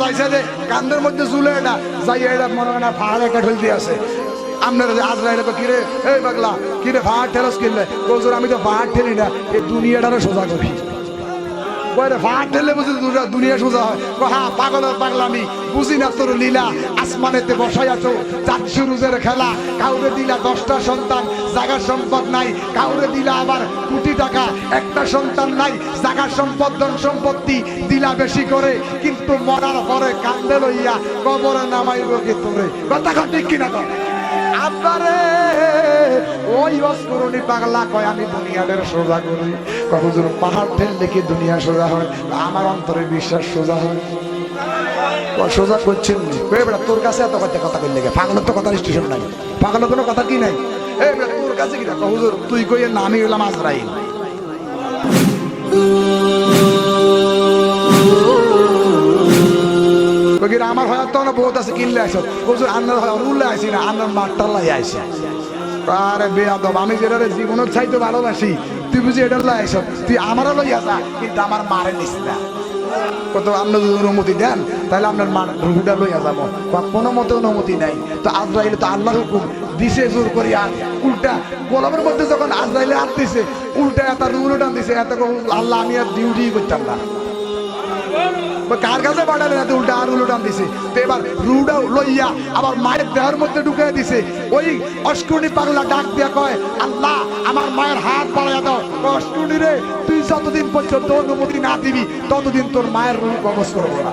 যাইছে যে কান্দের মধ্যে চুলে এটা, যাই এটা মনে হয় না ফাড়ে একটা ঠেলতে আছে। আপনার আজরাইলে কিরে এই পাগলা কিরে ফাড় ঠেলস কিনলে? কোজোর আমি তো ফাড় ঠেলি না, এই দুনিয়াটারও সোজা করি। আসমানেতে বসাই আছো চাচ্ছু রুজের খেলা। কাউরে দিলা দশটা সন্তান জাগার সম্পদ নাই, কাউরে দিলা আবার কোটি টাকা। একটা সন্তান নাই জাগার সম্পদ, ধন সম্পত্তি দিলা বেশি করে, কিন্তু মরার পরে কান্দে লইয়া কবরে নামাইব কি তোরে। কথা ঠিক কিনা কর আব্বারে, ওই পাগলা কয়, আমি দুনিয়াদের সোজা করি। পাহাড় ঠেললে কি দুনিয়া সোজা হয় আমার অন্তরে বিশ্বাস সোজা হয়। সোজা করছেন তোর কাছে এত কথা কথা কইলে গে পাগলের তো কথার স্টেশন নাই। কোনো কথা কি নাই? এই তোর কাছে কি না হুজুর, তুই কই না আমি হলাম আজরাইল। আমার হয় তো বহুত আছে, কিনলে আইছো হুজুর, আন্নার হয় উল্লে আইছি না, আন্নার মাঠটা লাই আইছি আরে বেয়াদব, আমি যেটা জীবনের চাইতে ভালোবাসি, তুই বুঝি এটা লাই তুই আমারও লইয়া যা, কিন্তু আমার মারে নিস না। কত আপনি যদি অনুমতি দেন, তাহলে আপনার মা রুহুটা লইয়া যাব। বা কোনো মতে অনুমতি নাই। তো আজরাইলে তো আল্লাহর হুকুম। দিছে জোর করি আর উল্টা, গোলামের মধ্যে যখন আজরাইলে হাত দিছে, উল্টা এত রুল টান দিছে, এত আল্লাহ আমি আর ডিউটি করতাম না। কার কাছে উল্টা আর দিছে? তো এবার লইয়া আবার মায়ের দেহের মধ্যে ঢুকে দিছে। ওই অষ্টুনি পাগলা ডাক দিয়া কয়, আল্লাহ, আমার মায়ের হাত বাড়াইয়া দাও। অষ্টুনি রে যতদিন পর্যন্ত অনুমতি না দিবি ততদিন তোর মায়ের রূপ কবজ করব না।